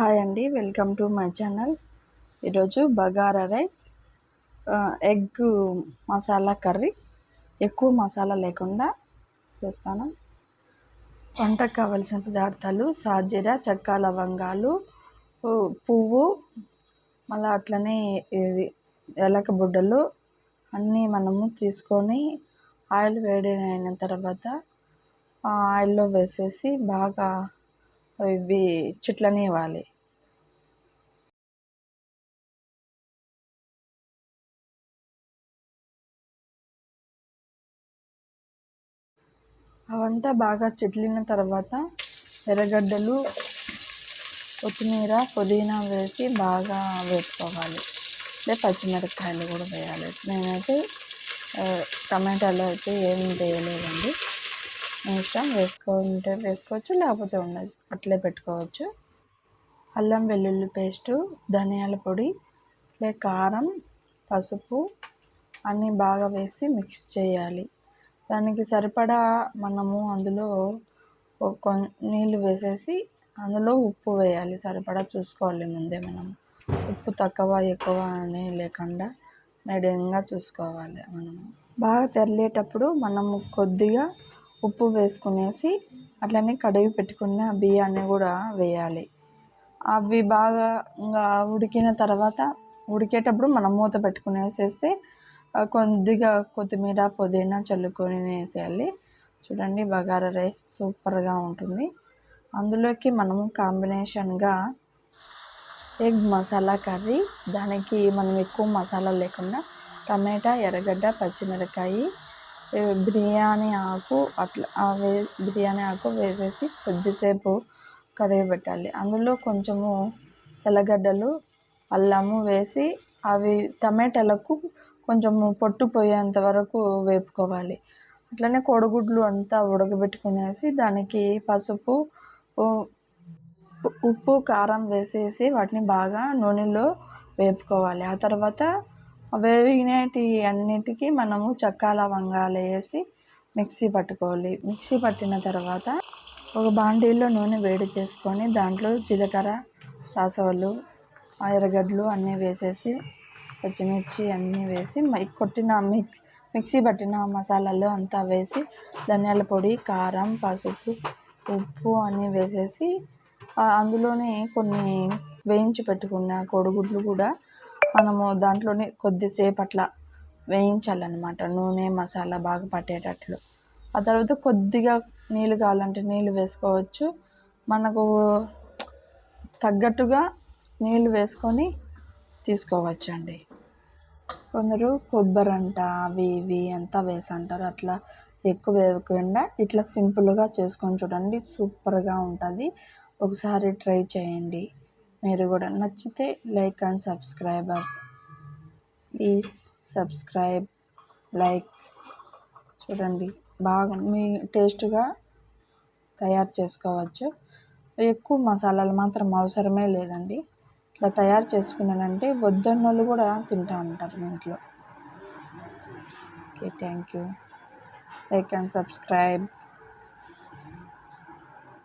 Hi అండి welcome to my channel. ఈరోజు bagara rice egg masala curry ఎక్కువ మసాలా లేకుండా చేస్తాను. వంటకు కావలసిన పదార్థాలు సాజీర చెక్క లవంగాలు పువ్వు మళ్ళీ అట్లనే ఇది ఎలక బుడ్డలు అన్నీ మనము తీసుకొని ఆయిల్ వేడి అయిన తర్వాత ఆయిల్లో వేసేసి బాగా ఇవి చిట్లనివ్వాలి. అవంతా బాగా చిట్లిన తర్వాత ఎర్రగడ్డలు కొత్తిమీర పుదీనా వేసి బాగా వేపుకోవాలి. అదే పచ్చిమిరపకాయలు కూడా వేయాలి. నేనైతే టమాటాలు అయితే ఏం వేయలేదండి. మీ ఇష్టం వేసుకుంటే వేసుకోవచ్చు లేకపోతే ఉండదు. అట్లే పెట్టుకోవచ్చు. అల్లం వెల్లుల్లి పేస్టు ధనియాల పొడి లే కారం పసుపు అన్నీ బాగా వేసి మిక్స్ చేయాలి. దానికి సరిపడా మనము అందులో కొ నీళ్ళు వేసేసి అందులో ఉప్పు వేయాలి. సరిపడా చూసుకోవాలి ముందే మనం. ఉప్పు తక్కువ ఎక్కువ అని లేకుండా మీడియంగా చూసుకోవాలి మనము బాగా తెరలేటప్పుడు మనము కొద్దిగా ఉప్పు వేసుకునేసి అట్లనే కడిగి పెట్టుకున్న బియ్యాన్ని కూడా వేయాలి. అవి బాగా ఇంకా ఉడికిన తర్వాత ఉడికేటప్పుడు మనం మూత పెట్టుకునేసేస్తే కొద్దిగా కొత్తిమీర పుదీనా చల్లుకొని వేసేయాలి. చూడండి బగారా రైస్ సూపర్గా ఉంటుంది. అందులోకి మనము కాంబినేషన్గా ఎగ్ మసాలా కర్రీ దానికి మనం ఎక్కువ మసాలా లేకుండా టమాటా ఎర్రగడ్డ పచ్చిమిరకాయ బిర్యానీ ఆకు అట్లా వే బిర్యానీ ఆకు వేసేసి కొద్దిసేపు కడిగి పెట్టాలి. అందులో కొంచెము తెల్లగడ్డలు అల్లము వేసి అవి టమాటాలకు కొంచెము పొట్టు పోయేంత వరకు వేపుకోవాలి. అట్లనే కోడిగుడ్లు అంతా ఉడకబెట్టుకునేసి దానికి పసుపు ఉప్పు కారం వేసేసి వాటిని బాగా నూనెలో వేపుకోవాలి. ఆ తర్వాత వేగినటి అన్నిటికీ మనము చెక్క లవంగాలు వేసి మిక్సీ పట్టుకోవాలి. మిక్సీ పట్టిన తర్వాత ఒక బాండీలో నూనె వేడి చేసుకొని దాంట్లో జీలకర్ర సాసవలు ఎర్రగడ్డలు అన్నీ వేసేసి పచ్చిమిర్చి అన్నీ వేసి కొట్టిన మిక్స్ మిక్సీ పట్టిన మసాలాలు అంతా వేసి ధనియాల పొడి కారం పసుపు ఉప్పు అన్నీ వేసేసి అందులోనే కొన్ని వేయించి పెట్టుకున్న కోడిగుడ్లు కూడా మనము దాంట్లోనే కొద్దిసేపు అట్లా వేయించాలన్నమాట. నూనె మసాలా బాగా పట్టేటట్లు. ఆ తర్వాత కొద్దిగా నీళ్ళు కావాలంటే నీళ్ళు వేసుకోవచ్చు. మనకు తగ్గట్టుగా నీళ్ళు వేసుకొని తీసుకోవచ్చండి. కొందరు కొబ్బరి అంట అవి ఇవి అంతా వేసి అంటారు అట్లా ఎక్కువ వేయకుండా ఇట్లా సింపుల్గా చేసుకొని చూడండి. సూపర్గా ఉంటుంది. ఒకసారి ట్రై చేయండి. మీరు కూడా నచ్చితే like and subscribers please subscribe like చూడండి. బాగా మీ టేస్ట్గా తయారు చేసుకోవచ్చు. ఎక్కువ మసాలాలు మాత్రం అవసరమే లేదండి. ఇట్లా తయారు చేసుకున్నానంటే వద్దన్నోళ్ళు కూడా తింటూ ఉంటారు ఇంట్లో. Okay thank you. Like and subscribe.